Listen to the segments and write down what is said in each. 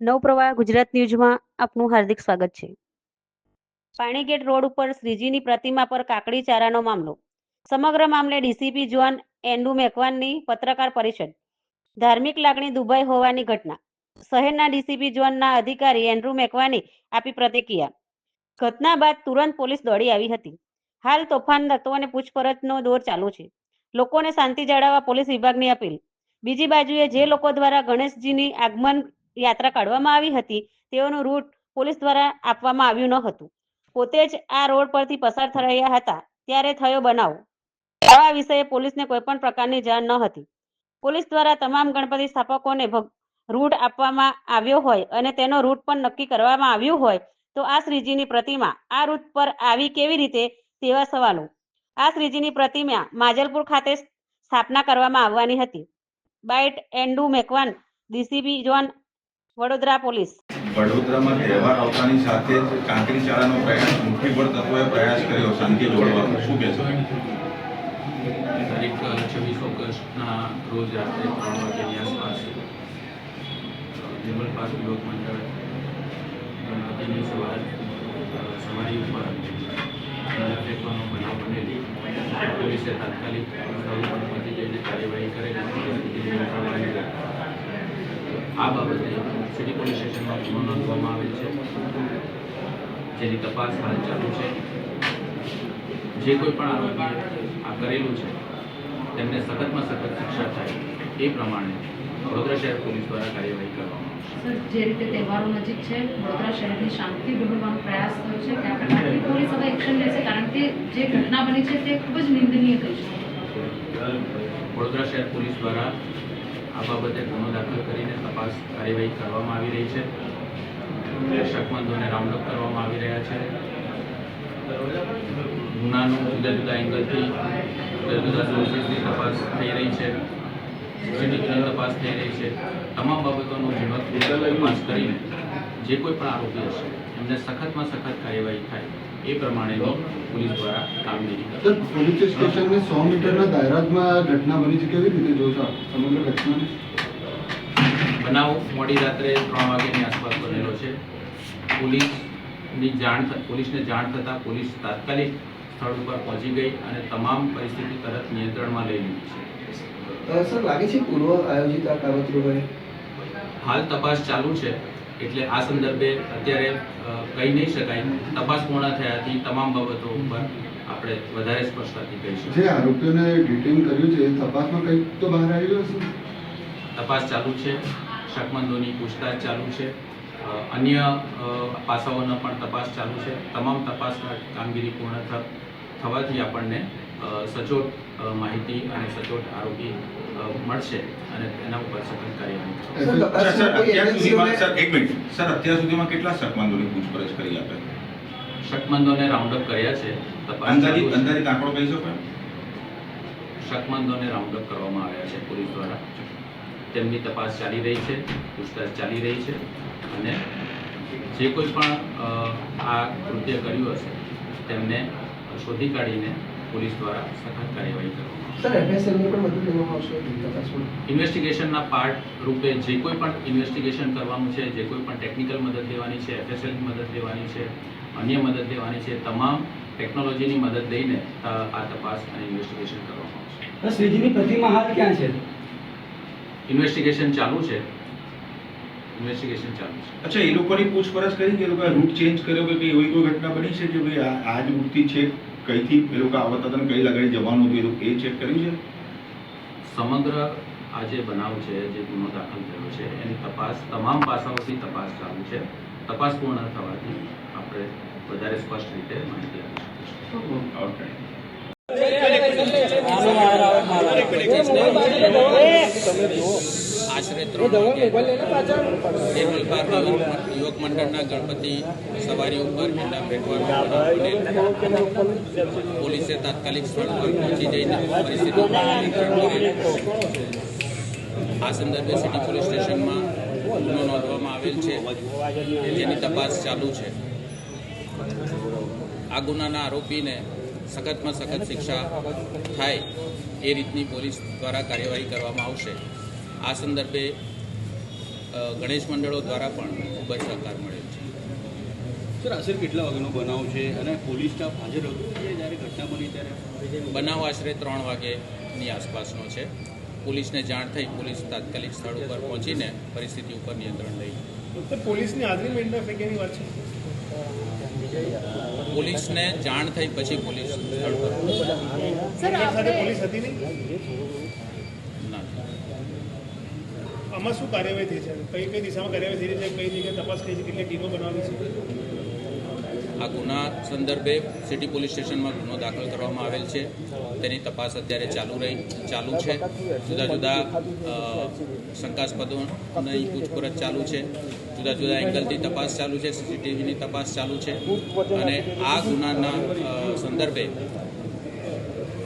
નવપ્રવાહ ગુજરાત ન્યૂઝમાં આપનું હાર્દિક સ્વાગત છે. પાણીગેટ રોડ ઉપર શ્રીજીની પ્રતિમા પર કાકડી ચારાનો મામલો. સમગ્ર મામલે ડીસીપી જોન એન્ડુ મેકવાનની પત્રકાર પરિષદ. ધાર્મિક લાગણી દુભાઈ હોવાની ઘટના. શહેરના ડીસીપી ઝોનના અધિકારી એન્ડ્રુ મેકવાની આપી પ્રતિક્રિયા. ઘટના બાદ તુરંત પોલીસ દોડી આવી હતી. હાલ તોફાન તત્વોને પૂછપરછનો દોર ચાલુ છે. લોકોને શાંતિ જાળવવા પોલીસ વિભાગની અપીલ. બીજી બાજુએ જે લોકો દ્વારા ગણેશજીની આગમન યાત્રા કાઢવામાં આવી હતી, તેઓનું રૂટ પોલીસ દ્વારા આપવામાં આવ્યું ન હતું. પોતે જ આ રોડ પરથી પસાર થઈ રહ્યા હતા, ત્યારે થયો બનાવ. આ વિષયે પોલીસને કોઈ પણ પ્રકારની જાણ ન હતી. પોલીસ દ્વારા તમામ ગણપતિ સ્થાપકોને રૂટ આપવામાં આવ્યો હોય અને તેનો રૂટ પણ નક્કી કરવામાં આવ્યું હોય, તો આ શ્રીજીની પ્રતિમા આ રૂટ પર આવી કેવી રીતે, તેવા સવાલો. આ શ્રીજીની પ્રતિમા માજલપુર ખાતે સ્થાપના કરવામાં આવવાની હતી. Byte Andrew Macwan, DCB zone Vadodara police. વડોદરામાં તહેવાર આવતાની સાથે જ કાંકરી શાળાનો પ્રયાસ મુઠ્ઠીભર તત્વોએ પ્રયાસ કર્યો. શાંતિ જોડવાનો. શું કહેશો તારીખ છવ્વીસ ઓગસ્ટના રોજ રાત્રે ત્રણ વાગ્યાની આસપાસ જંગલ પાસ યુવક મંડળ ગણપતિની સવાર સવારી ઉપર ફેંકવાનો બનાવ બનેલી. પોલીસે તાત્કાલિક સ્થળ પર પહોંચી જઈને કાર્યવાહી કરેલી. આ બાબતે સિટી પોલીસ સ્ટેશનમાં ગુનો નોંધવામાં આવેલ છે. જેની તપાસ હાલ ચાલુ છે. જે કોઈ પણ આરોપીએ આ કરેલું છે તેમને સખતમાં સખત શિક્ષા થાય એ પ્રમાણે વડોદરા શહેર પોલીસ દ્વારા કાર્યવાહી કરવામાં સર જે રીતે તહેવારો નજીક છે વડોદરા શહેરની શાંતિ દોહરવાનો પ્રયાસ થયો છે ત્યાં પ્રકારની પોલીસ હવે એક્શન લેશે કારણ કે જે ઘટના બની છે તે ખૂબ જ નિંદનીય થઈ છે. વડોદરા શહેર પોલીસ દ્વારા આ બાબતે ગુનો દાખલ કરીને તપાસ કાર્યવાહી કરવામાં આવી રહી છે. શકમંદોને રાઉન્ડઅપ કરવામાં આવી રહ્યા છે. ગુનાનું જુદા જુદા એંગલથી, જુદા જુદા સોર્સિસની તપાસ થઈ રહી છે. સીસીટીવીની તપાસ થઈ રહી છે. તમામ બાબતોનું ઝીણવટપૂર્વક તપાસ કરીને જે કોઈ પણ આરોપી હશે, એમને સખતમાં સખત કાર્યવાહી થાય. એ પ્રમાણેની પોલીસ દ્વારા કામગીરી સર પોલીસ સ્ટેશનને સો મીટરના દાયરામાં ઘટના બની છે કેવી રીતે જોશો સમગ્ર ઘટનાને? બનાવ મોડી રાત્રે ત્રણ વાગ્યાની આસપાસ બનેલો છે. પોલીસની જાણ પોલીસને જાણ થતાં પોલીસ તાત્કાલિક સ્થળ ઉપર પહોંચી ગઈ અને તમામ પરિસ્થિતિ તરત નિયંત્રણમાં લઈ લીધી છે. સર લાગે છે પૂર્વ આયોજિત આ કાવતરું હોય હાલ તપાસ ચાલુ છે. એટલે આ સંદર્ભે અત્યારે કહી નહીં શકાય. તપાસ પૂર્ણ થયાથી તમામ બાબતો ઉપર આપણે વધારે સ્પષ્ટતાથી કહી શકીએ. જે આરોપીઓને ડિટેન કર્યું છે તપાસમાં કંઈક તો બહાર આવ્યું હશે? તપાસ ચાલુ છે શકમંદોની પૂછતાછ ચાલુ છે અન્ય પાસાઓનો પણ તપાસ ચાલુ છે. તમામ તપાસ કામગીરી પૂર્ણ થવાથી આપણને સચોટ માહિતી અને સચોટ આરોપી મળશે અને એના ઉપર સખત કાર્યવાહી એક મિનિટ. સર અત્યાર સુધીમાં કેટલા શકમંદોની પૂછપરછ કરી આપે? શકમંદોને રાઉન્ડ અપ કર્યા છે અંદાજિત અંદાજિત આંકડો કહી શકો શકમંદોને રાઉન્ડ અપ કરવામાં આવ્યા છે પોલીસ દ્વારા. તેમની તપાસ ચાલી રહી છે પૂછતાછ ચાલી રહી છે અને જે કોઈ પણ આ કૃત્ય કર્યું હશે તેમને શોધી કાઢીને પોલીસ દ્વારા સખત કાર્યવાહી કરવામાં સર એફએસએલને પણ મદદ લેવામાં આવશે તપાસમાં ઇન્વેસ્ટિગેશનના પાર્ટ રૂપે જે કોઈ પણ ઇન્વેસ્ટિગેશન કરવાનું છે જે કોઈ પણ ટેકનિકલ મદદ લેવાની છે એફએસએલની મદદ લેવાની છે અન્ય મદદ લેવાની છે તમામ ટેકનોલોજીની મદદ લઈને આ તપાસ અને ઇન્વેસ્ટિગેશન કરવામાં આવશે. શ્રીજીની પ્રતિમા હાલ ક્યાં છે? ઇન્વેસ્ટિગેશન ચાલુ છે. ઇન્વેસ્ટિગેશન ચાલુ છે. અચ્છા એ લોકોની પૂછપરછ કરી કે એ લોકોએ રૂટ ચેન્જ કર્યો કે એવી કોઈ ઘટના બની છે કે ભાઈ આ આ જ રૂટથી છે? કઈથી એ લોકો આવતા હતા કઈ લગાડી જવાનું હતું એ લોકો એ ચેક કર્યું છે? સમગ્ર આ જે બનાવ છે જે ગુનો દાખલ થયો છે એની તપાસ તમામ પાસાઓથી તપાસ ચાલુ છે. તપાસ પૂર્ણ થવાથી આપણે વધારે સ્પષ્ટ રીતે માહિતી આપી શકીશું ઓકે. આશરે ત્રણ નિર્મલ પાર્ક યુવક મંડળના ગણપતિ સવારી ઉપર ઈંડા ફેંકવાનું પોલીસે તાત્કાલિક સ્થળ પર પહોંચી જઈને પરિસ્થિતિ પર નિયંત્રણ કરેલ. આ સંદર્ભે સિટી પોલીસ સ્ટેશનમાં ગુનો નોંધવામાં આવેલ છે જેની તપાસ ચાલુ છે આ ગુનાના આરોપીને સખતમાં સખત શિક્ષા થાય એ રીતની પોલીસ દ્વારા કાર્યવાહી કરવામાં આવશે આ સંદર્ભે ગણેશ મંડળો દ્વારા પણ ખૂબ જ સહકાર મળેલ છે. સર આશરે કેટલા વાગ્યાનો બનાવ છે અને પોલીસ સ્ટાફ હાજર હતો જ્યારે ઘટના બની ત્યારે? બનાવ આશરે ત્રણ વાગ્યાની આસપાસનો છે. પોલીસને જાણ થઈ પોલીસ તાત્કાલિક સ્થળ ઉપર પહોંચીને પરિસ્થિતિ ઉપર નિયંત્રણ લઈ. પોલીસની હાજરી ફેંક્યાની વાત છે. પોલીસને જાણ થઈ પછી પોલીસ સ્થળ પર પોલીસ હતી નહીં? આમાં શું કાર્યવાહી થઈ છે? કઈ કઈ દિશામાં કાર્યવાહી થઈ છે? કઈ જગ્યાએ તપાસ થઈ છે? કેટલી ટીમો બનાવી છે? આ ગુના સંદર્ભે સિટી પોલીસ સ્ટેશનમાં ગુનો દાખલ કરવામાં આવેલ છે. તેની તપાસ અત્યારે ચાલુ રહી, ચાલુ છે. જુદા જુદા શંકાસ્પદોની પૂછપરછ ચાલુ છે. જુદા જુદા એંગલથી તપાસ ચાલુ છે. સીસીટીવીની તપાસ ચાલુ છે. અને આ ગુનાના સંદર્ભે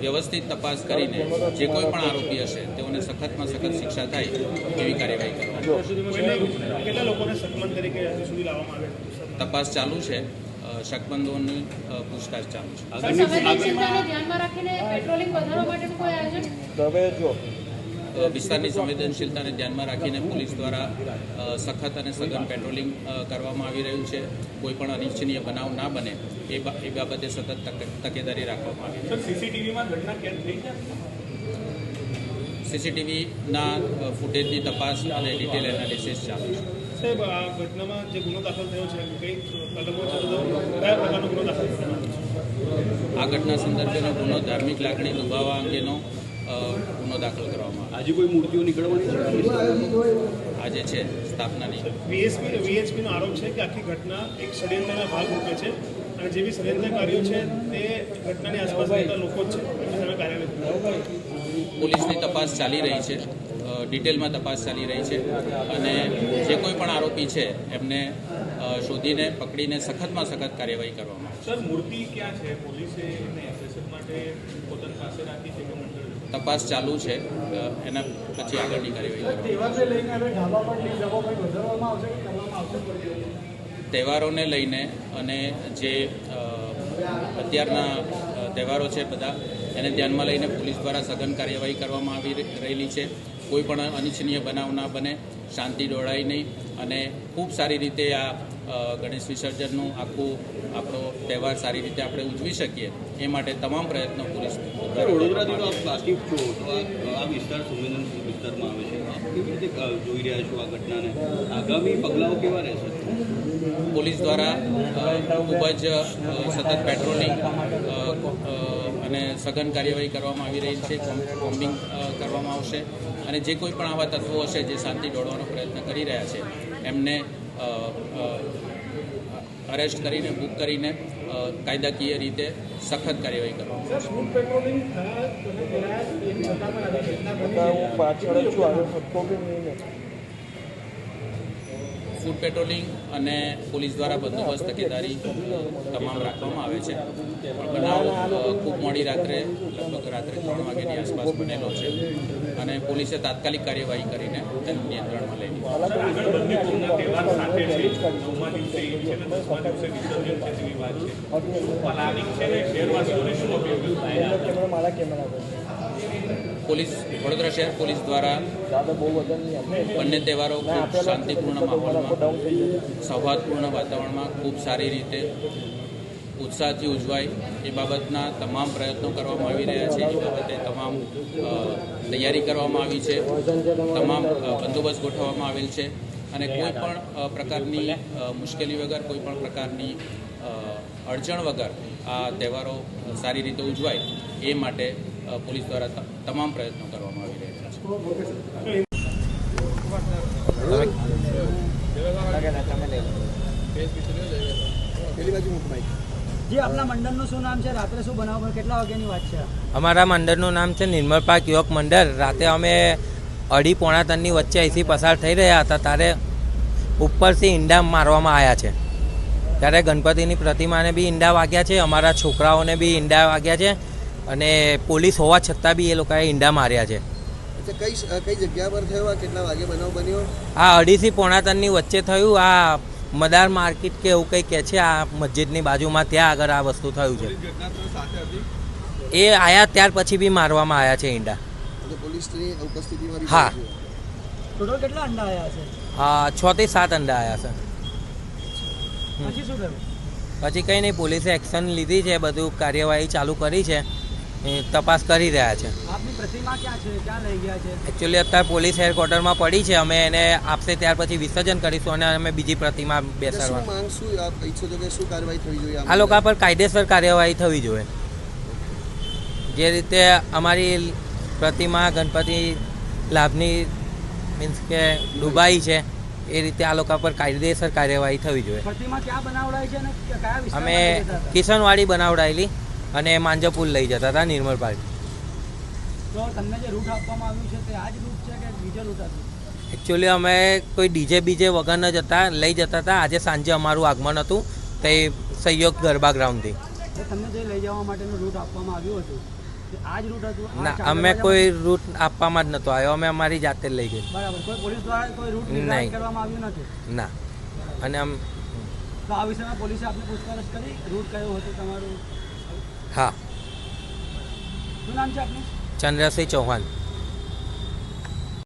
વ્યવસ્થિત તપાસ કરીને જે કોઈ પણ આરોપી હશે તેઓને સખતમાં સખત શિક્ષા થાય એવી કાર્યવાહી છે? તપાસ ચાલુ છે. શકબંધોની પૂછતાછ ચાલુ છે. સંવેદનશીલતાને વિસ્તારની સંવેદનશીલતાને ધ્યાનમાં રાખીને પોલીસ દ્વારા સખત અને સઘન પેટ્રોલિંગ કરવામાં આવી રહ્યું છે. કોઈ પણ અનિચ્છનીય બનાવ ના બને એ એ બાબતે સતત તકેદારી રાખવામાં આવી સર સીસીટીવીમાં ઘટના કેદ થઈ છે? સીસીટીવીના ફૂટેજની તપાસ અને ડિટેલ એનાલિસિસ ચાલુ છે. સાહેબ આ ઘટનામાં જે ગુનો દાખલ થયો છે કઈ કલમો છે? કયા પ્રકારનો ગુનો દાખલ કરવામાં આ ઘટના સંદર્ભેનો ગુનો ધાર્મિક લાગણી દુભાવવા અંગેનો ગુનો દાખલ કરવામાં આજે કોઈ મૂર્તિઓ નીકળવાની આજે છે સ્થાપનાની. વીએસપી વીએચપીનો આરોપ છે કે આખી ઘટના એક ષડયંત્રના ભાગરૂપે છે અને જે બી ષડયંત્રકારીઓ છે તે ઘટનાની આસપાસ રહેતા લોકો જ છે પોલીસની તપાસ ચાલી રહી છે ડિટેલમાં તપાસ ચાલી રહી છે અને જે કોઈ પણ આરોપી છે એમને શોધીને પકડીને સખતમાં સખત કાર્યવાહી કરવામાં સર મૂર્તિ ક્યાં છે? પોલીસે એને એસએસએફ માટે પોતાની પાસે રાખી છે તપાસ ચાલુ છે. એના પછી આગળની કાર્યવાહી તહેવારોને લઈને અને જે અત્યારના તહેવારો છે બધા એને ધ્યાનમાં લઈને પોલીસ દ્વારા સઘન કાર્યવાહી કરવામાં આવી રહેલી છે. કોઈ પણ અનિચ્છનીય બનાવ ના બને શાંતિ ડોળાય નહીં અને ખૂબ સારી રીતે આ ગણેશ વિસર્જનનું આખું આપણો તહેવાર સારી રીતે આપણે ઉજવી શકીએ એ માટે તમામ પ્રયત્નો પોલીસ આ વિસ્તાર સંવેદનશીલ વિસ્તારમાં આવે છે. આપ કેવી રીતે જોઈ રહ્યા છો આ ઘટનાને? આગામી પગલાઓ કેવા રહેશે? પોલીસ દ્વારા ખૂબ જ સતત પેટ્રોલિંગ અને સઘન કાર્યવાહી કરવામાં આવી રહી છે બોમ્બિંગ કરવામાં આવશે. અને જે કોઈ પણ આવા તત્વો હશે જે શાંતિ દોડવાનો પ્રયત્ન કરી રહ્યા છે એમને અરેસ્ટ કરીને બુક કરીને કાયદાકીય રીતે સખત કાર્યવાહી કરવામાં આવશે ફૂડ પેટ્રોલિંગ અને પોલીસ દ્વારા બંદોબસ્ત તકેદારી તમામ રાખવામાં આવે છે. પણ બનાવ ખૂબ મોડી રાત્રે, લગભગ રાત્રે ત્રણ વાગ્યાની આસપાસ બનેલો છે અને પોલીસે તાત્કાલિક કાર્યવાહી કરીને તેને નિયંત્રણમાં લઈ લીધી. છે પોલીસ, વડોદરા શહેર પોલીસ દ્વારા બંને તહેવારો ખૂબ શાંતિપૂર્ણ માહોલમાં, સૌહાર્દપૂર્ણ વાતાવરણમાં ખૂબ સારી રીતે ઉત્સાહથી ઉજવાય એ બાબતના તમામ પ્રયત્નો કરવામાં આવી રહ્યા છે. એ બાબતે તમામ તૈયારી કરવામાં આવી છે. તમામ બંદોબસ્ત ગોઠવવામાં આવેલ છે. અને કોઈ પણ પ્રકારની મુશ્કેલી વગર, કોઈ પણ પ્રકારની અડચણ વગર આ તહેવારો સારી રીતે ઉજવાય એ માટે પોલીસ દ્વારા તમામ પ્રયત્નો કરવામાં આવી રહ્યા છે. આપના મંડળનું શું નામ છે? રાત્રે શું બનાવ કેટલા વાગ્યાની વાત છે? અમારા મંડળનું નામ છે નિર્મળ પાક યુવક મંડળ. રાતે અમે અઢી પોણા ત્રણની વચ્ચે અહીંથી પસાર થઈ રહ્યા હતા ત્યારે ઉપરથી ઈંડા મારવામાં આવ્યા છે. ત્યારે ગણપતિની પ્રતિમાને બી ઈંડા વાગ્યા છે અમારા છોકરાઓને બી ઈંડા વાગ્યા છે. અને પોલીસ હોવા છતાં બી એ લોકોએ ઈંડા માર્યા છે. કઈ કઈ જગ્યા પર થયો આ? કેટલા વાગે બનાવ બન્યો? આ અઢીથી પોણા ત્રણની વચ્ચે થયું આ મદાર માર્કેટ કે એવું કંઈ કહે છે આ મસ્જિદની બાજુમાં ત્યાં આગળ આ વસ્તુ થયું છે. એ આયા ત્યાર પછી બી મારવામાં આવ્યા છે ઈંડા. પોલીસની ઉપસ્થિતિમાં હા. ટોટલ કેટલા અંડા આવ્યા છે? આ છ થી સાત અંડા આવ્યા છે. પછી શું પછી કંઈ નહીં પોલીસે એક્શન લીધી છે બધું કાર્યવાહી ચાલુ કરી છે. તપાસ કરી રહ્યા છે. આપની પ્રતિમા ક્યાં છે? ક્યાં લઈ ગયા છે? એકચ્યુઅલી અત્યારે પોલીસ હેડક્વાર્ટરમાં પડી છે. અમે એને આપશે ત્યાર પછી વિસર્જન કરીશું અને અમે બીજી પ્રતિમા બેસાડવા આ લોકો પર કાયદેસર કાર્યવાહી થવી જોઈએ. જે રીતે અમારી પ્રતિમા ગણપતિ લાભની મીન્સ કે ડૂબાઈ છે એ રીતે આ લોકો પર કાયદેસર કાર્યવાહી થવી જોઈએ. પ્રતિમા ક્યાં બનાવડાય છે અને કયા વિસ્તારમાં અમે? કિશનવાડી બનાવડાયેલી. અને માંજપુર લઈ જતા હતા નિર્મળ પાર્ક. તો તમને જે રૂટ આપવામાં આવ્યું છે તે આ જ રૂટ છે કે બીજો રૂટ હતો એકચ્યુઅલી અમે કોઈ ડીજે બીજે વગર ન જતા લઈ જતા હતા. આજે સાંજે અમારું આગમન હતું તે સહયોગ ગરબા ગ્રાઉન્ડથી. તમને જે લઈ જવા માટેનું રૂટ આપવામાં આવ્યું હતું તે આ જ રૂટ હતું? આ ના અમે કોઈ રૂટ આપવામાં જ નહોતો આવ્યો. અમે અમારી જાતે લઈ ગઈ બરાબર. કોઈ પોલીસ દ્વારા કોઈ રૂટ નહીં. કરવામાં આવ્યું નથી? ના. અને આમ તો આ વિષયમાં પોલીસે આપને પૂછપરછ કરી? રૂટ કયો હતો તમારું? હા. શું નામ છે આપનું? ચંદ્રસિંહ ચૌહાણ.